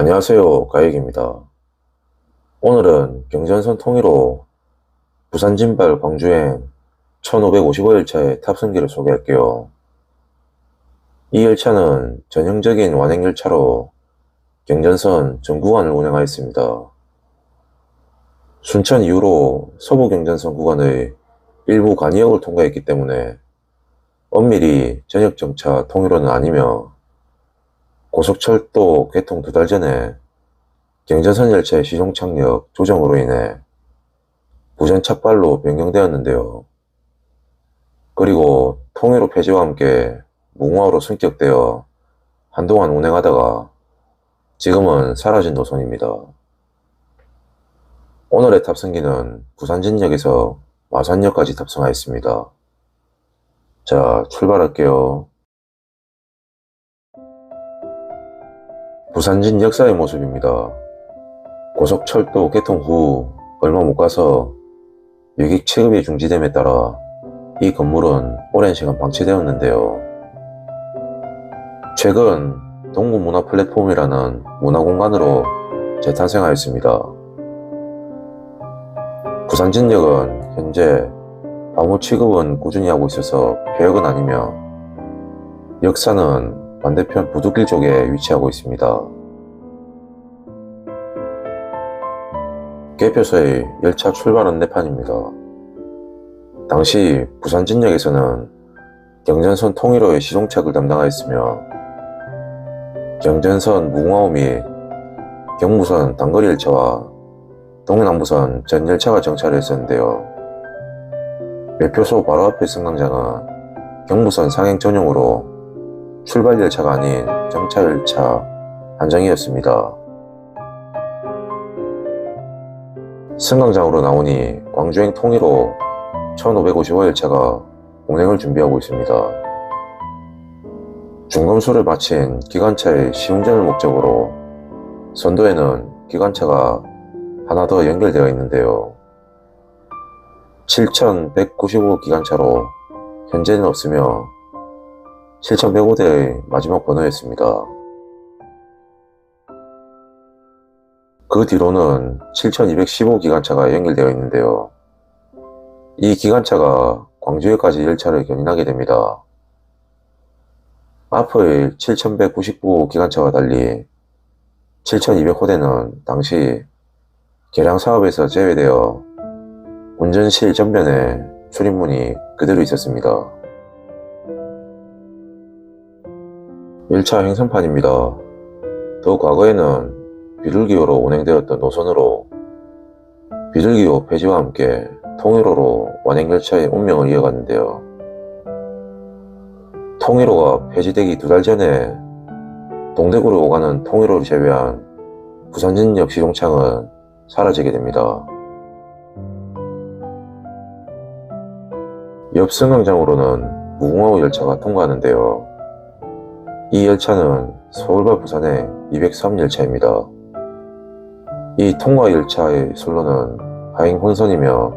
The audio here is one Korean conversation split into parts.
안녕하세요. 가익입니다. 오늘은 경전선 통일호 부산 진발 광주행 1555 열차의 탑승기를 소개할게요. 이 열차는 전형적인 완행 열차로 경전선 전 구간을 운행하였습니다. 순천 이후로 서부 경전선 구간의 일부 간이역을 통과했기 때문에 엄밀히 전역 정차 통일호는 아니며 고속철도 개통 두 달 전에 경전선 열차의 시종 착력 조정으로 인해 부전 착발로 변경되었는데요. 그리고 통일호 폐지와 함께 무궁화호로 승격되어 한동안 운행하다가 지금은 사라진 노선입니다. 오늘의 탑승기는 부산진역에서 마산역까지 탑승하였습니다. 자, 출발할게요. 부산진 역사의 모습입니다. 고속철도 개통 후 얼마 못 가서 유객 취급이 중지됨에 따라 이 건물은 오랜 시간 방치되었는데요. 최근 동구문화 플랫폼이라는 문화 공간으로 재탄생하였습니다. 부산진역은 현재 아무 취급은 꾸준히 하고 있어서 폐역은 아니며 역사는 반대편 부두길 쪽에 위치하고 있습니다. 개표소의 열차 출발 안내판입니다. 당시 부산 진역에서는 경전선 통일호의 시종착을 담당하였으며 경전선 무궁화호 및 경부선 단거리 열차와 동남부선 전 열차가 정차를 했었는데요. 매표소 바로 앞에 승강장은 경부선 상행 전용으로 출발 열차가 아닌 정차 열차 한정이었습니다. 승강장으로 나오니 광주행 통일호 1555 열차가 운행을 준비하고 있습니다. 중검수를 마친 기관차의 시운전을 목적으로 선도에는 기관차가 하나 더 연결되어 있는데요. 7195 기관차로 현재는 없으며 7105대의 마지막 번호였습니다. 그 뒤로는 7215 기관차가 연결되어 있는데요. 이 기관차가 광주역까지 열차를 견인하게 됩니다. 앞의 7199 기관차와 달리 7200호대는 당시 개량 사업에서 제외되어 운전실 전면에 출입문이 그대로 있었습니다. 열차 행선판입니다. 더 과거에는 비둘기호로 운행되었던 노선으로 비둘기호 폐지와 함께 통일호로 완행열차의 운명을 이어갔는데요. 통일호가 폐지되기 두 달 전에 동대구로 오가는 통일호를 제외한 부산진역 시종창은 사라지게 됩니다. 옆 승강장으로는 무궁화호 열차가 통과하는데요. 이 열차는 서울과 부산의 203 열차입니다. 이 통과 열차의 선로는 하행 혼선이며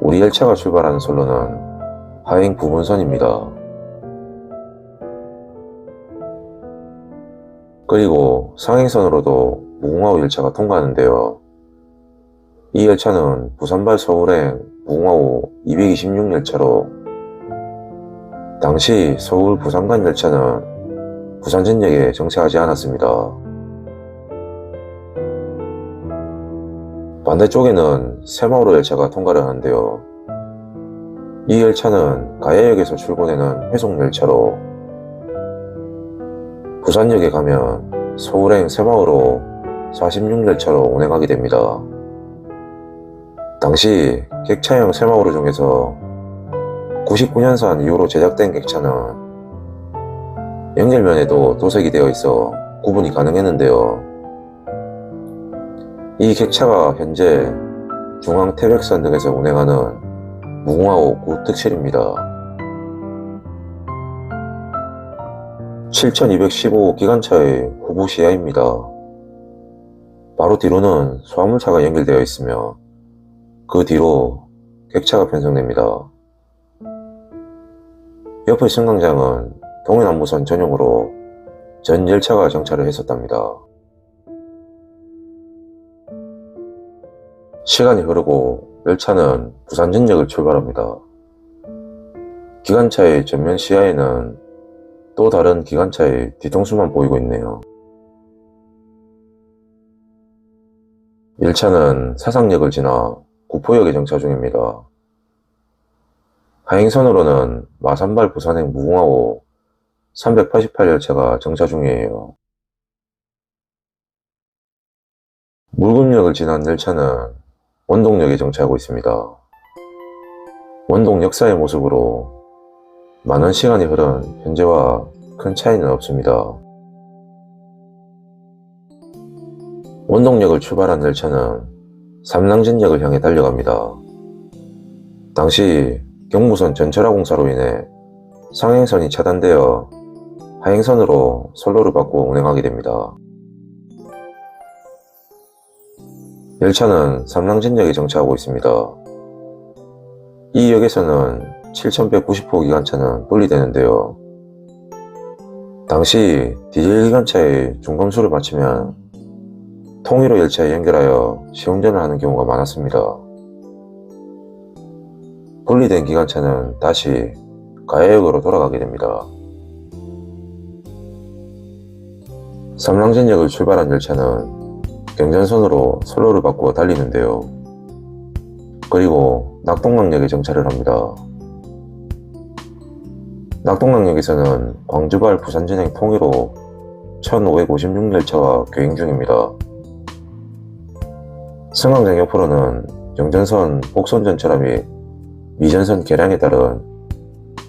우리 열차가 출발하는 선로는 하행 부분선입니다. 그리고 상행선으로도 무궁화호 열차가 통과하는데요. 이 열차는 부산발 서울행 무궁화호 226 열차로 당시 서울 부산간 열차는 부산진역에 정차하지 않았습니다. 반대쪽에는 새마을호 열차가 통과를 하는데요. 이 열차는 가야역에서 출근하는 회속 열차로 부산역에 가면 서울행 새마을호 46열차로 운행하게 됩니다. 당시 객차형 새마을호 중에서 99년산 이후로 제작된 객차는 연결면에도 도색이 되어 있어 구분이 가능했는데요. 이 객차가 현재 중앙 태백선 등에서 운행하는 무궁화호 9특실입니다. 7215 기관차의 후보 시야입니다. 바로 뒤로는 소화물차가 연결되어 있으며 그 뒤로 객차가 편성됩니다. 옆의 승강장은 동해남부선 전용으로 전 열차가 정차를 했었답니다. 시간이 흐르고 열차는 부산전역을 출발합니다. 기관차의 전면 시야에는 또 다른 기관차의 뒤통수만 보이고 있네요. 열차는 사상역을 지나 구포역에 정차 중입니다. 하행선으로는 마산발 부산행 무궁화호 388 열차가 정차 중이에요. 물금역을 지난 열차는 원동역에 정차하고 있습니다. 원동 역사의 모습으로 많은 시간이 흐른 현재와 큰 차이는 없습니다. 원동역을 출발한 열차는 삼랑진역을 향해 달려갑니다. 당시 경부선 전철화 공사로 인해 상행선이 차단되어 하행선으로 선로를 바꾸어 운행하게 됩니다. 열차는 삼랑진역에 정차하고 있습니다. 이 역에서는 7190호 기관차는 분리되는데요. 당시 디젤 기관차의 중검수를 마치면 통일호 열차에 연결하여 시운전을 하는 경우가 많았습니다. 분리된 기관차는 다시 가야역으로 돌아가게 됩니다. 삼랑진역을 출발한 열차는 경전선으로 선로를 바꾸어 달리는데요. 그리고 낙동강역에 정차를 합니다. 낙동강역에서는 광주발 부산진행 통일호 1556 열차와 교행 중입니다. 승강장 옆으로는 영전선 복선 전철화 및 미전선 개량에 따른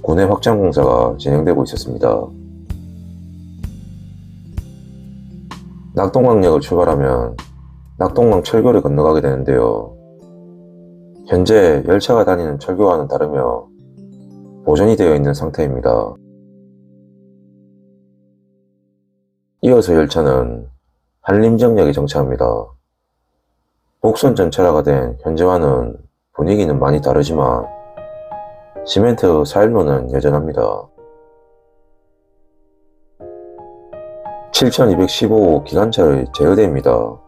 군내 확장 공사가 진행되고 있었습니다. 낙동강역을 출발하면 낙동강 철교를 건너가게 되는데요. 현재 열차가 다니는 철교와는 다르며 보존이 되어 있는 상태입니다. 이어서 열차는 한림정역에 정차합니다. 복선 전철화가 된 현재와는 분위기는 많이 다르지만 시멘트 사일로는 여전합니다. 7215호 기관차의 제어대입니다.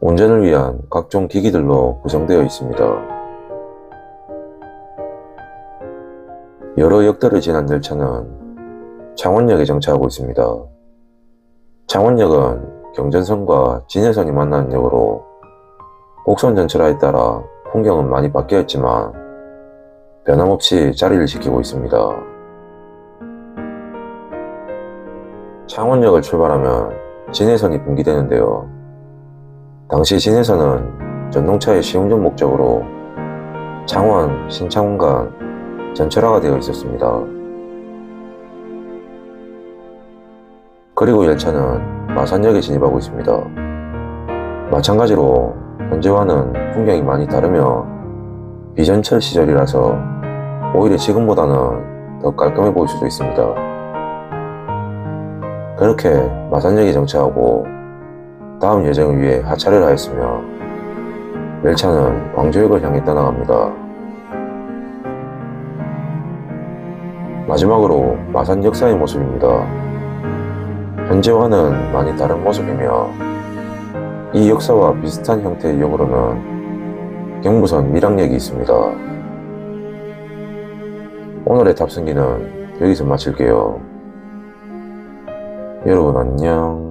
운전을 위한 각종 기기들로 구성되어 있습니다. 여러 역들을 지난 열차는 창원역에 정차하고 있습니다. 창원역은 경전선과 진해선이 만나는 역으로 곡선 전철화에 따라 풍경은 많이 바뀌었지만 변함없이 자리를 지키고 있습니다. 창원역을 출발하면 진해선이 분기되는데요. 당시 진해선은 전동차의 시운전 목적으로 창원, 신창원 간 전철화가 되어 있었습니다. 그리고 열차는 마산역에 진입하고 있습니다. 마찬가지로 현재와는 풍경이 많이 다르며 비전철 시절이라서 오히려 지금보다는 더 깔끔해 보일 수도 있습니다. 그렇게 마산역에 정차하고 다음 여정을 위해 하차를 하였으며 열차는 광주역을 향해 떠나갑니다. 마지막으로 마산 역사의 모습입니다. 현재와는 많이 다른 모습이며 이 역사와 비슷한 형태의 역으로는 경부선 밀양역이 있습니다. 오늘의 탑승기는 여기서 마칠게요. 여러분 안녕.